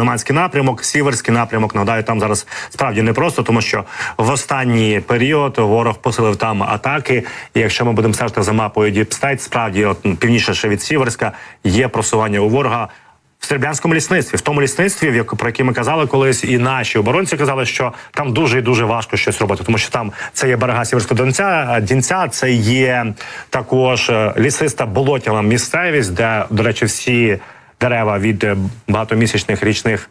Лиманський напрямок, Сіверський напрямок. Нагадаю, там зараз справді непросто, тому що в останній період ворог посилив там атаки. І якщо ми будемо стежити за мапою State, справді от північніше від Сіверська є просування у ворога. В Серебрянському лісництві, в тому лісництві, в яку- про яке ми казали колись, і наші оборонці казали, що там дуже і дуже важко щось робити, тому що там це є берега Сіверського Донця, Дінця, це є також е, лісиста болотяна місцевість, де, до речі, всі дерева від е, багатомісячних річних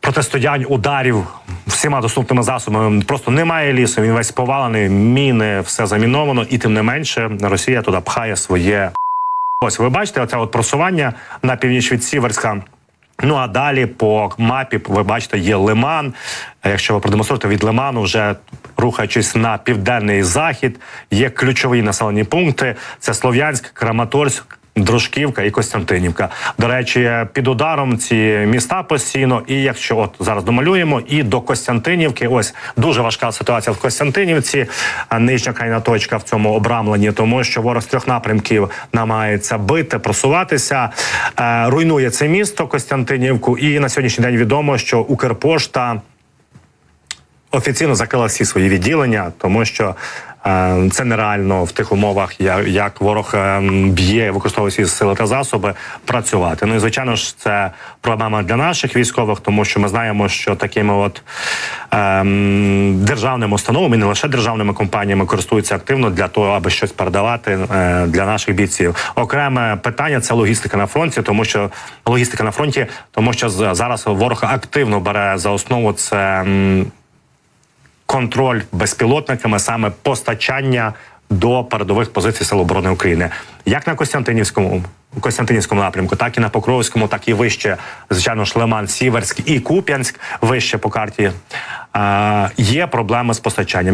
протистоянь, ударів всіма доступними засобами. Просто немає лісу. Він весь повалений, міни, все заміновано, і тим не менше Росія туди пхає своє. Ось ви бачите, оце от просування на північ від Сіверська. Ну а далі по мапі ви бачите, є Лиман. Якщо ви продемонструєте від Лиману, вже рухаючись на південний захід, є ключові населені пункти: це Слов'янськ, Краматорськ. Дружківка і Костянтинівка. До речі, під ударом ці міста постійно. І якщо от зараз домалюємо, і до Костянтинівки, ось дуже важка ситуація в Костянтинівці, нижня крайня точка в цьому обрамленні, тому що ворог з трьох напрямків намагається бити, просуватися, е, руйнує це місто Костянтинівку. І на сьогоднішній день відомо, що Укрпошта офіційно закрила всі свої відділення, тому що це нереально в тих умовах, як, ворог е, б'є, використовує всі сили та засоби працювати. Ну і звичайно ж, це проблема для наших військових, тому що ми знаємо, що такими от е, державними установами, не лише державними компаніями, користуються активно для того, аби щось передавати е, для наших бійців. Окреме питання це логістика на фронті, тому що логістика на фронті, тому що зараз ворог активно бере за основу це. м, контроль безпілотниками, саме постачання до передових позицій Сил оборони України, як на Костянтинівському. Костянтинівському напрямку, так і на Покровському, так і вище, звичайно, ж Лиман, Сіверськ і Куп'янськ вище по карті. Е, є проблеми з постачанням.